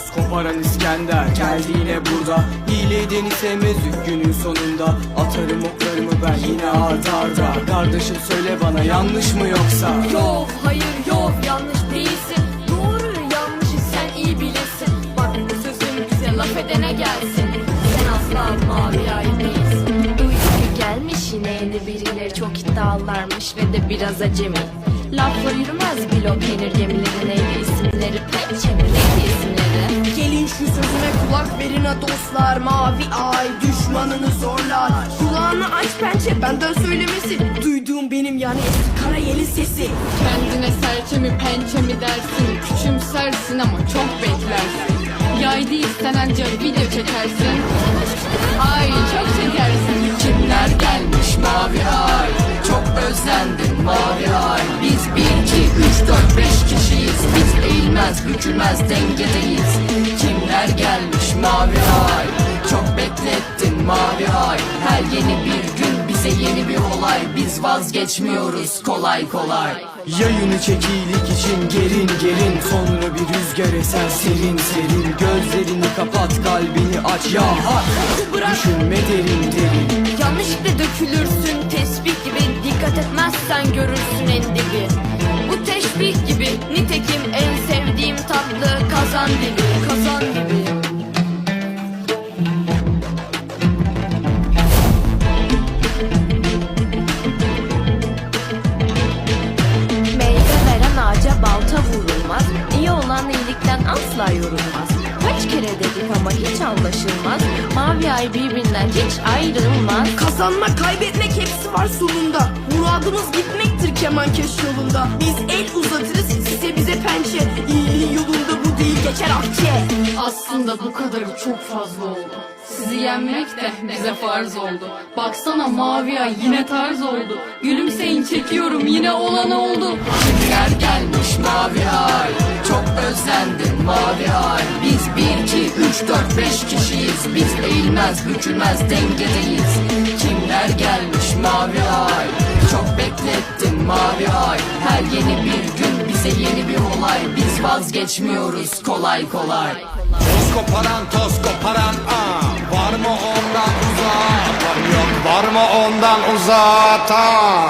toz koparan İskender Geldi yine burada. Hile edeni sevmezdik günün sonunda. Atarım oklarımı ben yine arda arda. Kardeşim söyle bana yanlış mı yoksa? Yok hayır yok yanlış değilsin. Doğru yanlışı sen iyi bilirsin. Bak bu sözüm bize laf edene gelsin. Sen asla mavi ay değilsin. Duyduk ki gelmiş yine yeni birileri çok iddialarmış ve de biraz acemi. Lafla yürümez blok yenir gemilerin neydi isimleri Pençe neydi ha dostlar Mavi ay düşmanını zorlar. Kulağını aç pençe benden söylemesi. Duyduğum benim yani eski kara yeli sesi. Kendine serçe mi pençe mi dersin? Küçümsersin ama çok beklersin. Yaydı istenence video çekersin. Ay çok çekersin Kimler gelmiş mavi ay? Çok özlendim mavi ay. Biz bir, iki, üç, dört, beş kişiyiz. Biz eğilmez, bükülmez dengedeyiz mavi ay Çok beklettin mavi ay. Her yeni bir gün bize yeni bir olay. Biz vazgeçmiyoruz kolay kolay. Yayını çekilik için gerin gerin Sonra bir rüzgar eser serin serin. Gözlerini kapat kalbini aç. Ya hak Düşünme derin derin asla yorulmaz. Kaç kere dedik ama hiç anlaşılmaz. Mavi ay birbirinden hiç ayrılmaz. Kazanma kaybetmek hepsi var sonunda. Muradımız gitmektir kemankeş yolunda. Biz el uzatırız size bize pençe. İyiliğin yolunda bu değil geçer akçe Aslında bu kadarı çok fazla oldu. Sizi yenmek de bize farz oldu. Baksana mavi ay yine tarz oldu. Gülümseyin çekiyorum yine olan oldu. Kimler gelmiş mavi ay dört, beş kişiyiz. Biz eğilmez, bükülmez dengedeyiz. Kimler gelmiş mavi ay? Çok beklettin mavi ay. Her yeni bir gün bize yeni bir olay. Biz vazgeçmiyoruz kolay kolay. Toz koparan toz koparan aa. Var mı ondan uzak? Var yok var mı ondan uzak? aa.